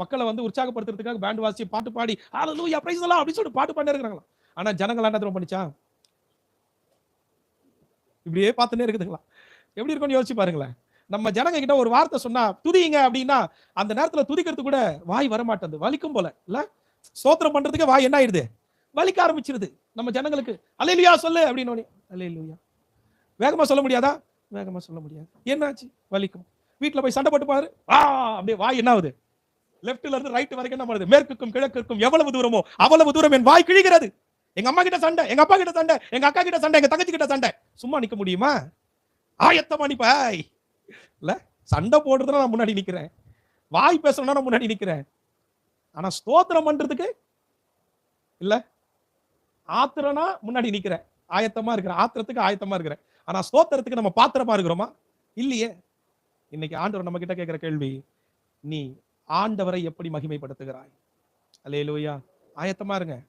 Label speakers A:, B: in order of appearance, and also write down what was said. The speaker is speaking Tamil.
A: மக்களை வந்து உற்சாகப்படுத்துறதுக்காக பேண்ட் வாசி பாட்டு பாடி ஹalleluya பிரைஸ் எல்லாம் அப்படி சொல்லிட்டு பாட்டு பாடிட்டே இருக்காங்களா ஆனா ஜனங்கள் என்ன தெரியுமா பண்ணிச்சா? இப்படியே பார்த்துனே இருக்குதுங்களா எப்படி இருக்கும்னு யோசிச்சு பாருங்களேன். நம்ம ஜனங்க கிட்ட ஒரு வார்த்தை சொன்னா துதிங்க அப்படின்னா அந்த நேரத்துல துதிக்கிறது கூட வாய் வர மாட்டேங்குது வலிக்கும் போல. இல்ல? சோத்திரம் பண்றதுக்கு வாய் என்ன ஆயிடுது? வலிக்க ஆரம்பிச்சிருது நம்ம ஜனங்களுக்கு. அலையிலுயா சொல்லு அப்படின்னு அலையிலுயா வேகமா சொல்ல முடியாதா? வேகமா சொல்ல முடியாது. என்னாச்சு? வலிக்கும். வீட்டுல போய் சண்டை போட்டு பாரு ஆ அப்படியே வாய் என்ன ஆகுது? லெப்ட்ல இருந்து ரைட் வரைக்கும் என்ன பண்ணுது? மேற்குக்கும் கிழக்குக்கும் எவ்வளவு தூரமோ அவ்வளவு தூரம் என் வாய் கிழிகிறது. எங்க அம்மா கிட்ட சண்டை எங்க அப்பா கிட்ட சண்டை எங்க அக்கா கிட்ட சண்டை எங்க தங்கச்சி கிட்ட சண்டை. சும்மா நிக்க முடியுமா? ஆயத்தமா நிப்பாய் இல்ல சண்டை போடுறதுனா நான் முன்னாடி நிக்கிறேன். வாய் பேசணும்னா நான் முன்னாடி நிக்கிறேன். ஆனா ஸ்தோத்திரம் பண்றதுக்கு இல்ல. ஆத்திரனா முன்னாடி நிக்கிறேன். ஆயத்தமா இருக்கிறேன் ஆத்திரத்துக்கு ஆயத்தமா இருக்கிறேன். ஆனா ஸ்தோத்திரத்துக்கு நம்ம பாத்திரமா இருக்கிறோமா? இல்லையே. இன்னைக்கு ஆண்டவர் நம்ம கிட்ட கேட்கிற கேள்வி நீ ஆண்டவரை எப்படி மகிமைப்படுத்துகிறாய்? அல்லேலூயா. ஆயத்தமா இருங்க.